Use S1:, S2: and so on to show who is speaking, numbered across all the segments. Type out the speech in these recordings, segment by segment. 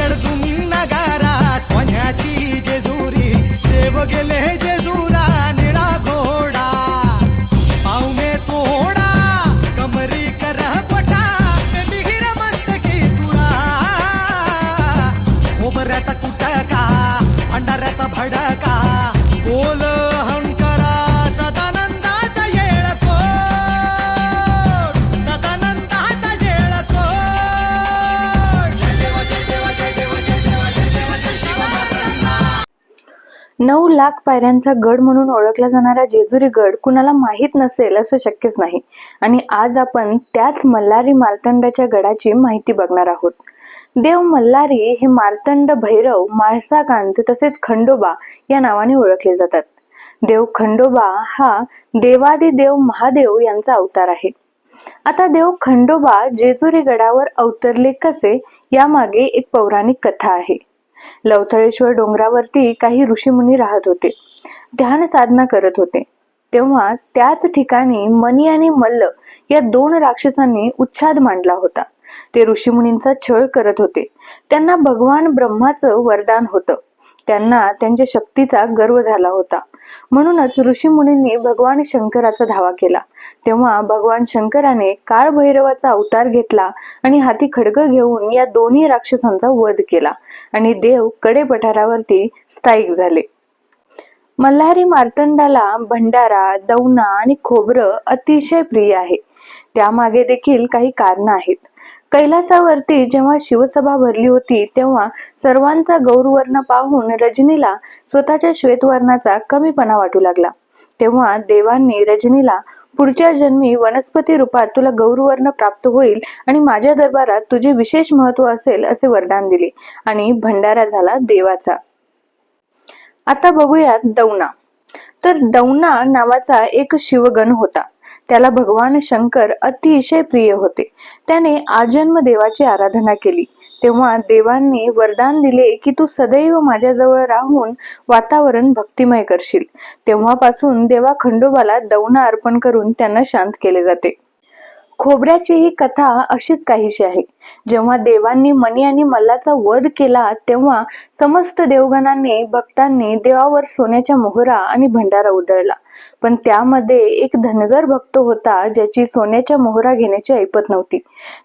S1: गडगुम नगारा. सोन्याची जेजुरी सेव गेले जे
S2: नऊ लाख पायऱ्यांचा गड म्हणून ओळखला जाणारा जेजुरी गड कुणाला माहीत नसेल असं शक्यच नाही. आणि आज आपण त्याच मल्हारी मार्तंडाच्या गडाची माहिती बघणार आहोत. देव मल्हारी हे मार्तंड भैरव माळसाकांत तसेच खंडोबा या नावाने ओळखले जातात. देव खंडोबा हा देवादिदेव महादेव यांचा अवतार आहे. आता देव खंडोबा जेजुरी गडावर अवतरले कसे यामागे एक पौराणिक कथा आहे. लवथळेश्वर डोंगरावरती काही ऋषीमुनी राहत होते. ध्यान साधना करत होते. तेव्हा त्याच ठिकाणी मनी आणि मल्ल या दोन राक्षसांनी उच्छाद मांडला होता. ते ऋषीमुनींचा छळ करत होते. त्यांना भगवान ब्रह्माचं वरदान होतं. त्यांना त्यांच्या शक्तीचा गर्व झाला होता. म्हणूनच ऋषीमुनींनी भगवान शंकराचा धावा केला. तेव्हा भगवान शंकराने काळभैरवाचा अवतार घेतला आणि हाती खडग घेऊन या दोन्ही राक्षसांचा वध केला. आणि देवकडे पठारावरती स्थायिक झाले. मल्हारी मार्तंडाला भंडारा दौना आणि खोबरं अतिशय प्रिय आहे. त्यामागे देखील काही कारण आहेत. कैलासावरती जेव्हा शिवसभा भरली होती तेव्हा सर्वांचा गौरवर्ण पाहून रजनीला स्वतःच्या श्वेतवर्णाचा कमीपणा वाटू लागला. तेव्हा देवांनी रजनीला पुढच्या जन्मी वनस्पती रूपात तुला गौरवर्ण प्राप्त होईल आणि माझ्या दरबारात तुझे विशेष महत्त्व असेल असे वरदान दिले आणि भंडारा झाला देवाचा. आता बघूयात दौना. तर दौना नावाचा एक शिवगण होता. त्याला भगवान शंकर अतिशय प्रिय होते. त्याने आजन्म देवाची आराधना केली. तेव्हा देवांनी वरदान दिले की तू सदैव माझ्याजवळ राहून वातावरण भक्तिमय करशील. तेव्हापासून देवा खंडोबाला दौना अर्पण करून त्यांना शांत केले जाते. खोबऱ्याची ही कथा अशीच काहीशी आहे. जेव्हा देवांनी मणी आणि मल्लाचा वध केला तेव्हा समस्त देवगणांनी भक्तांनी देवावर सोन्याच्या मोहरा आणि भंडारा उधळला. पण त्यामध्ये एक धनगर भक्त होता ज्याची सोन्याच्या मोहरा घेण्याची ऐपत नव्हती.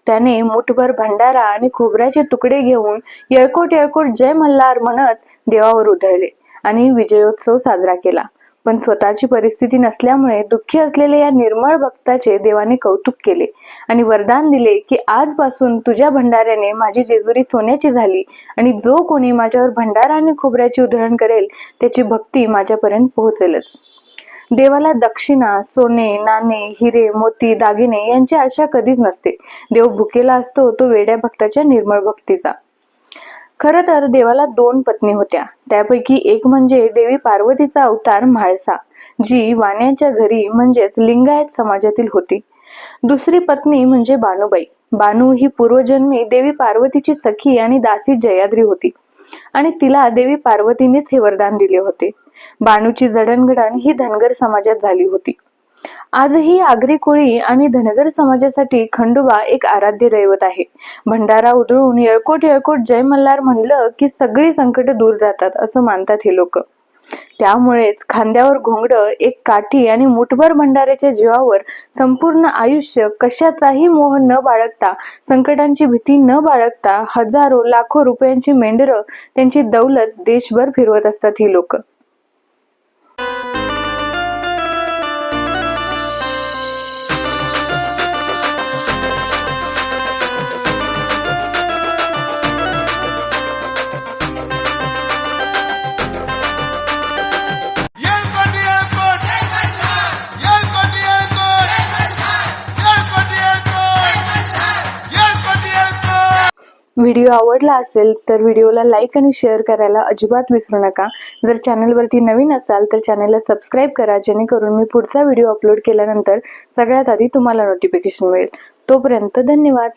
S2: त्याने मुठभर भंडारा आणि खोबऱ्याचे तुकडे घेऊन येळकोट येळकोट जय मल्हार म्हणत देवावर उधळले आणि विजयोत्सव साजरा केला. पण स्वतःची परिस्थिती नसल्यामुळे दुःखी असलेल्या या निर्मळ भक्ताचे देवाने कौतुक केले आणि वरदान दिले की आजपासून तुझ्या भंडाऱ्याने माझी जेजुरी सोन्याची झाली आणि जो कोणी माझ्यावर भंडारा आणि खोबऱ्याची उधळण करेल त्याची भक्ती माझ्यापर्यंत पोहोचेलच. देवाला दक्षिणा सोने नाणे हिरे मोती दागिने यांची आशा कधीच नसते. देव भुकेला असतो तो वेड्या भक्ताच्या निर्मळ भक्तीचा. खर तर देवाला दोन पत्नी होत्या. त्यापैकी एक म्हणजे देवी पार्वतीचा अवतार म्हाळसा जी वाण्याच्या घरी म्हणजेच लिंगायत समाजातील होती. दुसरी पत्नी म्हणजे बानूबाई बानू ही पूर्वजन्मी देवी पार्वतीची सखी आणि दासी जयाद्री होती आणि तिला देवी पार्वतीनेच हे वरदान दिले होते. बानूची जडणघडण ही धनगर समाजात झाली होती. आजही आगरी कोळी आणि धनगर समाजासाठी खंडोबा एक आराध्य दैवत आहे. भंडारा उधळून येळकोट येळकोट जय मल्हार म्हणलं की सगळी संकट दूर जातात असं मानतात हे लोक. त्यामुळेच खांद्यावर घोंगड एक काठी आणि मुठभर भंडाऱ्याच्या जीवावर संपूर्ण आयुष्य कशाचाही मोह न बाळगता संकटांची भीती न बाळगता हजारो लाखो रुपयांची मेंढरं त्यांची दौलत देशभर फिरवत असतात ही लोक. व्हिडिओ आवडला असेल तर व्हिडिओला लाईक आणि शेअर करायला अजिबात विसरू नका. जर चॅनलवरती नवीन असाल तर चॅनलला सबस्क्राईब करा जेणेकरून मी पुढचा व्हिडिओ अपलोड केल्यानंतर सगळ्यात आधी तुम्हाला नोटिफिकेशन मिळेल. तोपर्यंत धन्यवाद.